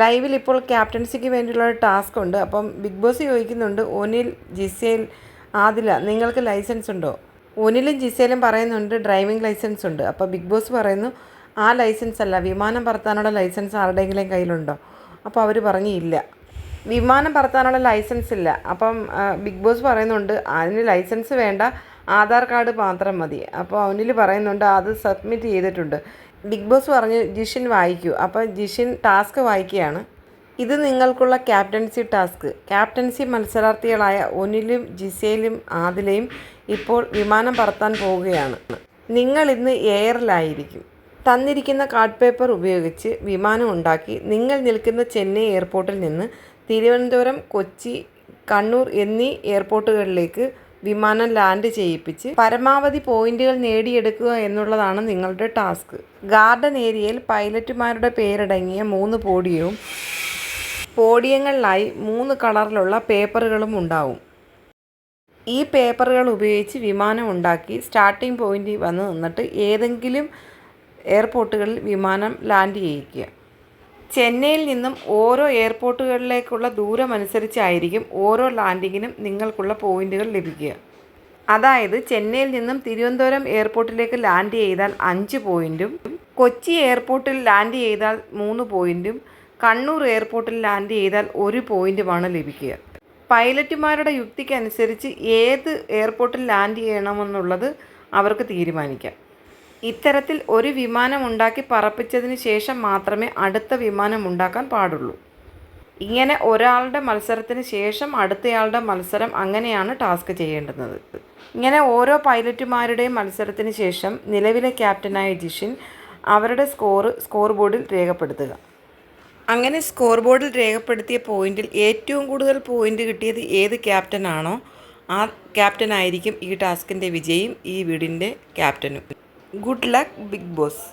ലൈവിൽ ഇപ്പോൾ ക്യാപ്റ്റൻസിക്ക് വേണ്ടിയുള്ള ടാസ്ക് ഉണ്ട്. അപ്പം ബിഗ് ബോസ് ചോദിക്കുന്നുണ്ട് ഒനിൽ ജിസേൽ ആദില നിങ്ങൾക്ക് ലൈസൻസ് ഉണ്ടോ? ഒനിലും ജിസേലും പറയുന്നുണ്ട് ഡ്രൈവിംഗ് ലൈസൻസ് ഉണ്ട്. അപ്പോൾ ബിഗ് ബോസ് പറയുന്നു ആ ലൈസൻസ് അല്ല വിമാനം പറത്താനുള്ള ലൈസൻസ് ആരുടെയെങ്കിലും കയ്യിലുണ്ടോ? അപ്പോൾ അവർ പറഞ്ഞു ഇല്ല. വിമാനം പറത്താനുള്ള ലൈസൻസ് ഇല്ല. അപ്പം ബിഗ് ബോസ് പറയുന്നുണ്ട് അതിന് ലൈസൻസ് വേണ്ട ആധാർ കാർഡ് മാത്രം മതി. അപ്പോൾ അവനിൽ പറയുന്നുണ്ട് അത് സബ്മിറ്റ് ചെയ്തിട്ടുണ്ട്. ബിഗ് ബോസ് പറഞ്ഞു ജിഷിൻ വായിക്കൂ. അപ്പോൾ ജിഷിൻ ടാസ്ക് വായിക്കുകയാണ്. ഇത് നിങ്ങൾക്കുള്ള ക്യാപ്റ്റൻസി ടാസ്ക്. ക്യാപ്റ്റൻസി മത്സരാർത്ഥികളായ ഒനിലും ജിസയിലും ആദിലയും ഇപ്പോൾ വിമാനം പറത്താൻ പോവുകയാണ്. നിങ്ങൾ ഇന്ന് എയറിലായിരിക്കും. തന്നിരിക്കുന്ന കാർഡ് പേപ്പർ ഉപയോഗിച്ച് വിമാനം ഉണ്ടാക്കി നിങ്ങൾ നിൽക്കുന്ന ചെന്നൈ എയർപോർട്ടിൽ നിന്ന് തിരുവനന്തപുരം കൊച്ചി കണ്ണൂർ എന്നീ എയർപോർട്ടുകളിലേക്ക് വിമാനം ലാൻഡ് ചെയ്യിപ്പിച്ച് പരമാവധി പോയിന്റുകൾ നേടിയെടുക്കുക എന്നുള്ളതാണ് നിങ്ങളുടെ ടാസ്ക്. ഗാർഡൻ ഏരിയയിൽ പൈലറ്റുമാരുടെ പേരടങ്ങിയ മൂന്ന് പോഡിയവും പോഡിയങ്ങളിലായി മൂന്ന് കളറിലുള്ള പേപ്പറുകളും ഉണ്ടാവും. ഈ പേപ്പറുകൾ ഉപയോഗിച്ച് വിമാനം ഉണ്ടാക്കി സ്റ്റാർട്ടിംഗ് പോയിന്റിൽ വന്ന് നിന്നിട്ട് ഏതെങ്കിലും എയർപോർട്ടുകളിൽ വിമാനം ലാൻഡ് ചെയ്യിക്കുക. ചെന്നൈയിൽ നിന്നും ഓരോ എയർപോർട്ടുകളിലേക്കുള്ള ദൂരം അനുസരിച്ചായിരിക്കും ഓരോ ലാൻഡിങ്ങിനും നിങ്ങൾക്കുള്ള പോയിന്റുകൾ ലഭിക്കുക. അതായത് ചെന്നൈയിൽ നിന്നും തിരുവനന്തപുരം എയർപോർട്ടിലേക്ക് ലാൻഡ് ചെയ്താൽ അഞ്ച് പോയിന്റും കൊച്ചി എയർപോർട്ടിൽ ലാൻഡ് ചെയ്താൽ മൂന്ന് പോയിന്റും കണ്ണൂർ എയർപോർട്ടിൽ ലാൻഡ് ചെയ്താൽ ഒരു പോയിന്റുമാണ് ലഭിക്കുക. പൈലറ്റുമാരുടെ യുക്തിക്കനുസരിച്ച് ഏത് എയർപോർട്ടിൽ ലാൻഡ് ചെയ്യണമെന്നുള്ളത് അവർക്ക് തീരുമാനിക്കാം. ഇത്തരത്തിൽ ഒരു വിമാനം ഉണ്ടാക്കി പറപ്പിച്ചതിന് ശേഷം മാത്രമേ അടുത്ത വിമാനം ഉണ്ടാക്കാൻ പാടുള്ളൂ. ഇങ്ങനെ ഒരാളുടെ മത്സരത്തിന് ശേഷം അടുത്തയാളുടെ മത്സരം അങ്ങനെയാണ് ടാസ്ക് ചെയ്യേണ്ടുന്നത്. ഇങ്ങനെ ഓരോ പൈലറ്റുമാരുടെയും മത്സരത്തിന് ശേഷം നിലവിലെ ക്യാപ്റ്റനായ ജിഷിൻ അവരുടെ സ്കോർ സ്കോർ ബോർഡിൽ രേഖപ്പെടുത്തുക. അങ്ങനെ സ്കോർ ബോർഡിൽ രേഖപ്പെടുത്തിയ പോയിന്റിൽ ഏറ്റവും കൂടുതൽ പോയിന്റ് കിട്ടിയത് ഏത് ക്യാപ്റ്റനാണോ ആ ക്യാപ്റ്റനായിരിക്കും ഈ ടാസ്കിന്റെ വിജയും ഈ വീടിന്റെ ക്യാപ്റ്റനും. Good luck big boss